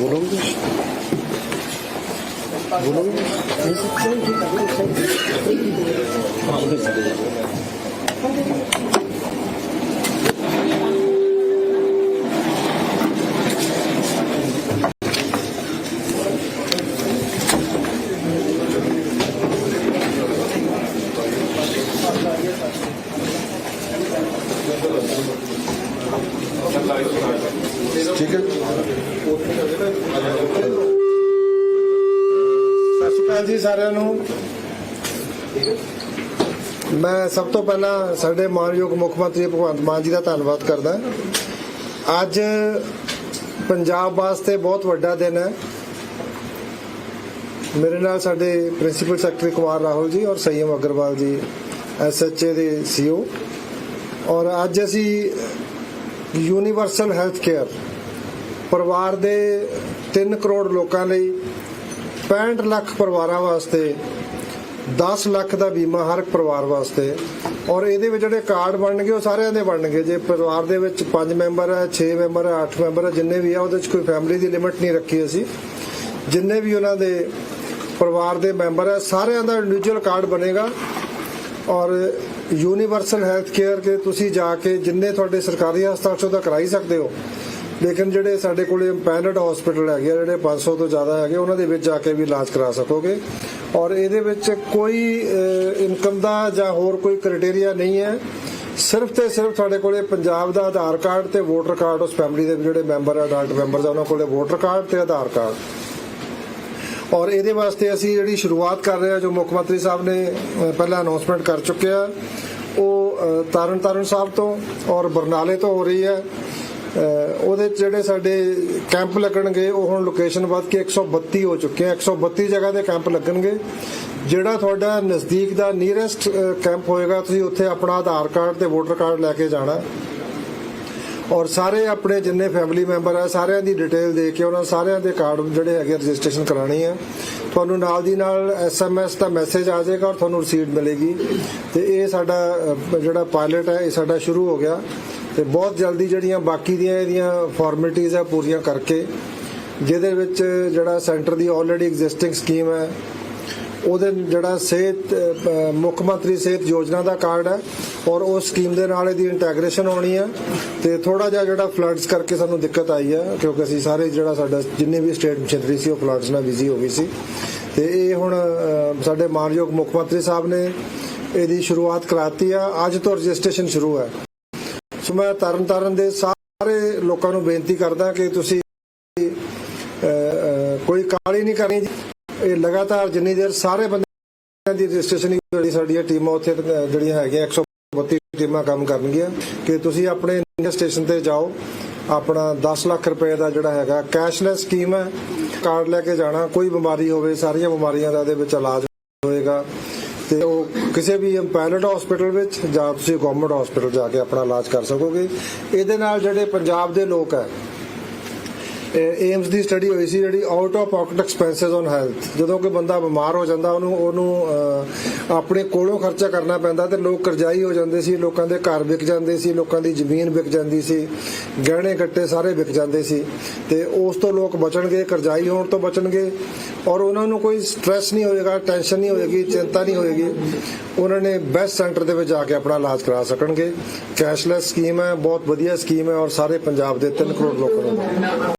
Bulabilir. Bulabilir. Neyse. Thank you. ਠੀਕ ਹੈ ਸਤਿ ਸ਼੍ਰੀ ਅਕਾਲ ਜੀ ਸਾਰਿਆਂ ਨੂੰ। ਮੈਂ ਸਭ ਤੋਂ ਪਹਿਲਾਂ ਸਾਡੇ ਮਾਨਯੋਗ ਮੁੱਖ ਮੰਤਰੀ ਭਗਵੰਤ ਮਾਨ ਜੀ ਦਾ ਧੰਨਵਾਦ ਕਰਦਾ। ਅੱਜ ਪੰਜਾਬ ਵਾਸਤੇ ਬਹੁਤ ਵੱਡਾ ਦਿਨ ਹੈ। ਮੇਰੇ ਨਾਲ ਸਾਡੇ ਪ੍ਰਿੰਸੀਪਲ ਸੈਕਟਰੀ ਕੁਮਾਰ ਰਾਹੁਲ ਜੀ ਔਰ ਸਈਮ ਅਗਰਵਾਲ ਜੀ ਐਸਐਚਏ ਦੇ ਸੀਓ ਔਰ ਅੱਜ ਅਸੀਂ ਯੂਨੀਵਰਸਲ ਹੈਲਥ ਕੇਅਰ ਪਰਿਵਾਰ ਦੇ 3 ਕਰੋੜ ਲੋਕਾਂ ਲਈ 65 ਲੱਖ ਪਰਿਵਾਰਾਂ ਵਾਸਤੇ 10 ਲੱਖ ਦਾ ਬੀਮਾ ਹਰ ਪਰਿਵਾਰ ਵਾਸਤੇ, ਔਰ ਇਹਦੇ ਵਿੱਚ ਜਿਹੜੇ ਕਾਰਡ ਬਣਨਗੇ ਉਹ ਸਾਰਿਆਂ ਦੇ ਬਣਨਗੇ। ਜੇ ਪਰਿਵਾਰ ਦੇ ਵਿੱਚ 5 ਮੈਂਬਰ ਹੈ 6 ਮੈਂਬਰ ਹੈ 8 ਮੈਂਬਰ ਹੈ, ਜਿੰਨੇ ਵੀ ਆ, ਉਹਦੇ ਵਿੱਚ ਕੋਈ ਫੈਮਿਲੀ ਦੀ ਲਿਮਿਟ ਨਹੀਂ ਰੱਖੀ ਅਸੀਂ। ਜਿੰਨੇ ਵੀ ਉਹਨਾਂ ਦੇ ਪਰਿਵਾਰ ਦੇ ਮੈਂਬਰ ਹੈ, ਸਾਰਿਆਂ ਦਾ ਇੰਡੀਵਿਜੂਅਲ ਕਾਰਡ ਬਣੇਗਾ। ਔਰ ਯੂਨੀਵਰਸਲ ਹੈਲਥ ਕੇਅਰ ਕੇ ਤੁਸੀਂ ਜਾ ਕੇ ਜਿੰਨੇ ਤੁਹਾਡੇ ਸਰਕਾਰੀ ਹਸਪਤਾਲ ਚੋਂ ਤਾਂ ਕਰਾ ਸਕਦੇ ਹੋ। ਲੇਕਿਨ ਜਿਹੜੇ ਸਾਡੇ ਕੋਲੇ ਇੰਪੈਨਡ ਹਸਪੀਟਲ ਹੈਗੇ ਆ, ਜਿਹੜੇ 500 ਤੋਂ ਜ਼ਿਆਦਾ ਹੈਗੇ ਉਹਨਾਂ ਦੇ ਵਿੱਚ ਜਾ ਕੇ ਵੀ ਇਲਾਜ ਕਰਾ ਸਕੋਗੇ। ਔਰ ਇਹਦੇ ਵਿੱਚ ਕੋਈ ਇਨਕਮ ਦਾ ਜਾਂ ਹੋਰ ਕੋਈ ਕ੍ਰਾਈਟੇਰੀਆ ਨਹੀਂ ਹੈ। ਸਿਰਫ ਤੇ ਸਿਰਫ ਤੁਹਾਡੇ ਕੋਲੇ ਪੰਜਾਬ ਦਾ ਆਧਾਰ ਕਾਰਡ ਤੇ ਵੋਟਰ ਕਾਰਡ ਉਸ ਫੈਮਿਲੀ ਦੇ ਜਿਹੜੇ ਮੈਂਬਰ ਆ ਅਡਲਟ ਮੈਂਬਰ ਆ ਉਹਨਾਂ ਕੋਲੇ ਵੋਟਰ ਕਾਰਡ ਤੇ ਆਧਾਰ ਕਾਰਡ। ਔਰ ਇਹਦੇ ਵਾਸਤੇ ਅਸੀਂ ਜਿਹੜੀ ਸ਼ੁਰੂਆਤ ਕਰ ਰਹੇ ਹਾਂ, ਜੋ ਮੁੱਖ ਮੰਤਰੀ ਸਾਹਿਬ ਨੇ ਪਹਿਲਾਂ ਅਨਾਉਂਸਮੈਂਟ ਕਰ ਚੁੱਕਿਆ ਉਹ ਤਾਰਨ ਤਾਰਨ ਸਾਹਿਬ ਤੋਂ ਔਰ ਬਰਨਾਲੇ ਤੋਂ ਹੋ ਰਹੀ ਹੈ। ਉਹਦੇ 'ਚ ਜਿਹੜੇ ਸਾਡੇ ਕੈਂਪ ਲੱਗਣਗੇ, ਉਹ ਹੁਣ ਲੋਕੇਸ਼ਨ ਵੱਧ ਕੇ 132 ਹੋ ਚੁੱਕੇ ਆ। 132 ਜਗ੍ਹਾ ਦੇ ਕੈਂਪ ਲੱਗਣਗੇ। ਜਿਹੜਾ ਤੁਹਾਡਾ ਨਜ਼ਦੀਕ ਦਾ ਨੀਅਰੈਸਟ ਕੈਂਪ ਹੋਏਗਾ, ਤੁਸੀਂ ਉੱਥੇ ਆਪਣਾ ਆਧਾਰ ਕਾਰਡ ਤੇ ਵੋਟਰ ਕਾਰਡ ਲੈ ਕੇ ਜਾਣਾ। ਔਰ ਸਾਰੇ ਆਪਣੇ ਜਿੰਨੇ ਫੈਮਿਲੀ ਮੈਂਬਰ ਆ, ਸਾਰਿਆਂ ਦੀ ਡਿਟੇਲ ਦੇ ਕੇ ਉਹਨਾਂ ਸਾਰਿਆਂ ਦੇ ਕਾਰਡ ਜਿਹੜੇ ਹੈਗੇ ਰਜਿਸਟ੍ਰੇਸ਼ਨ ਕਰਾਣੀ ਹੈ ਤੁਹਾਨੂੰ ਨਾਲ ਦੀ ਨਾਲ ਐਸਐਮਐਸ ਦਾ ਮੈਸੇਜ ਆ ਜਾਏਗਾ ਔਰ ਤੁਹਾਨੂੰ ਰਸੀਦ ਮਿਲੇਗੀ। ਤੇ ਇਹ ਸਾਡਾ ਜਿਹੜਾ ਪਾਇਲਟ ਹੈ ਇਹ ਸਾਡਾ ਸ਼ੁਰੂ ਹੋ ਗਿਆ। ਤੇ ਬਹੁਤ ਜਲਦੀ ਜਿਹੜੀਆਂ ਬਾਕੀ ਦੀਆਂ ਇਹਦੀਆਂ ਫਾਰਮੈਲਿਟੀਆਂ ਆ ਪੂਰੀਆਂ ਕਰਕੇ, ਜਿਹਦੇ ਵਿੱਚ ਜਿਹੜਾ ਸੈਂਟਰ ਦੀ ਆਲਰੇਡੀ ਐਗਜ਼ਿਸਟਿੰਗ ਸਕੀਮ ਹੈ ਉਹਦੇ ਜਿਹੜਾ ਸਿਹਤ ਮੁੱਖ ਮੰਤਰੀ ਸਿਹਤ ਯੋਜਨਾ ਦਾ ਕਾਰਡ ਹੈ ਔਰ ਉਸ ਸਕੀਮ ਦੇ ਨਾਲ ਇਹਦੀ ਇੰਟੈਗ੍ਰੇਸ਼ਨ ਹੋਣੀ ਹੈ ਤੇ ਥੋੜਾ ਜਿਹਾ ਜਿਹੜਾ ਫਲੱਡਸ ਕਰਕੇ ਸਾਨੂੰ ਦਿੱਕਤ ਆਈ ਹੈ ਕਿਉਂਕਿ ਅਸੀਂ ਸਾਰੇ ਜਿਹੜਾ ਸਾਡਾ ਜਿੰਨੇ ਵੀ ਸਟੇਟ ਮਸ਼ੀਨਰੀ ਸੀ ਉਹ ਫਲੱਡਸ ਨਾਲ ਬਿਜ਼ੀ ਹੋ ਗਈ ਸੀ ਤੇ ਇਹ ਹੁਣ ਸਾਡੇ ਮਾਨਯੋਗ ਮੁੱਖ ਮੰਤਰੀ ਸਾਹਿਬ ਨੇ ਇਹਦੀ ਸ਼ੁਰੂਆਤ ਕਰਾਤੀ ਆ। ਅੱਜ ਤੋਂ ਰਜਿਸਟ੍ਰੇਸ਼ਨ ਸ਼ੁਰੂ ਹੈ। ਸੋ ਮੈਂ ਤਰਨ ਤਾਰਨ ਦੇ ਸਾਰੇ ਲੋਕਾਂ ਨੂੰ ਬੇਨਤੀ ਕਰਦਾ ਕਿ ਤੁਸੀਂ ਅ, ਅ, ਕੋਈ ਕਾਲੀ ਨਹੀਂ ਕਰਨੀ। ਇਹ ਲਗਾਤਾਰ ਜਿੰਨੀ ਦੇਰ ਸਾਰੇ ਬੰਦਿਆਂ ਦੀ ਰਜਿਸਟ੍ਰੇਸ਼ਨ ਨਹੀਂ ਸਾਡੀਆਂ ਟੀਮਾਂ ਉੱਥੇ ਜਿਹੜੀਆਂ ਹੈਗੀਆਂ 132 ਟੀਮਾਂ ਕੰਮ ਕਰਨਗੀਆਂ, ਕਿ ਤੁਸੀਂ ਆਪਣੇ ਸਟੇਸ਼ਨ ਤੇ ਜਾਓ, ਆਪਣਾ 10 ਲੱਖ ਰੁਪਏ ਦਾ ਜਿਹੜਾ ਹੈਗਾ ਕੈਸ਼ਲੈਸ ਸਕੀਮ ਹੈ, ਕਾਰਡ ਲੈ ਕੇ ਜਾਣਾ, ਕੋਈ ਬਿਮਾਰੀ ਹੋਵੇ, ਸਾਰੀਆਂ ਬਿਮਾਰੀਆਂ ਦਾ ਇਹਦੇ ਵਿੱਚ ਇਲਾਜ ਹੋਏਗਾ, ਤੇ ਉਹ ਕਿਸੇ ਵੀ ਪੈਨਡ ਹਸਪੀਟਲ ਵਿੱਚ ਜਾਂ ਤੁਸੀਂ ਗਵਰਨਮੈਂਟ ਹਸਪੀਟਲ ਜਾ ਕੇ ਆਪਣਾ ਇਲਾਜ ਕਰ ਸਕੋਗੇ। ਇਹਦੇ ਨਾਲ ਜਿਹੜੇ ਪੰਜਾਬ ਦੇ ਲੋਕ ਹੈ ਏਮਸ ਦੀ ਸਟੱਡੀ ਹੋਈ ਸੀ ਜਿਹੜੀ out of pocket expenses on health ਜਦੋਂ ਕਿ ਬੰਦਾ ਬਿਮਾਰ ਹੋ ਜਾਂਦਾ, ਉਹਨੂੰ ਉਹਨੂੰ ਆਪਣੇ ਕੋਲੋਂ ਖਰਚਾ ਕਰਨਾ ਪੈਂਦਾ ਤੇ ਲੋਕ ਕਰਜ਼ਾਈ ਹੋ ਜਾਂਦੇ ਸੀ, ਲੋਕਾਂ ਦੇ ਘਰ ਵਿਕ ਜਾਂਦੇ ਸੀ, ਲੋਕਾਂ ਦੀ ਜ਼ਮੀਨ ਵਿਕ ਜਾਂਦੀ ਸੀ, ਗਹਿਣੇ ਗੱਟੇ ਸਾਰੇ ਵਿਕ ਜਾਂਦੇ ਸੀ ਤੇ ਉਸ ਤੋਂ ਲੋਕ ਬਚਣਗੇ, ਕਰਜ਼ਾਈ ਹੋਣ ਤੋਂ ਬਚਣਗੇ ਔਰ ਉਹਨਾਂ ਨੂੰ ਕੋਈ ਸਟ੍ਰੈਸ ਨਹੀਂ ਹੋਏਗਾ ਟੈਨਸ਼ਨ ਨਹੀਂ ਹੋਏਗੀ, ਚਿੰਤਾ ਨਹੀਂ ਹੋਏਗੀ। ਉਹਨਾਂ ਨੇ ਬੈਸਟ ਸੈਂਟਰ ਦੇ ਵਿੱਚ ਜਾ ਕੇ ਆਪਣਾ ਇਲਾਜ ਕਰਾ ਸਕਣਗੇ। ਕੈਸ਼ਲੈਸ ਸਕੀਮ ਹੈ, ਬਹੁਤ ਵਧੀਆ ਸਕੀਮ ਹੈ ਔਰ ਸਾਰੇ ਪੰਜਾਬ ਦੇ 3 ਕਰੋੜ ਲੋਕਾਂ ਨੂੰ।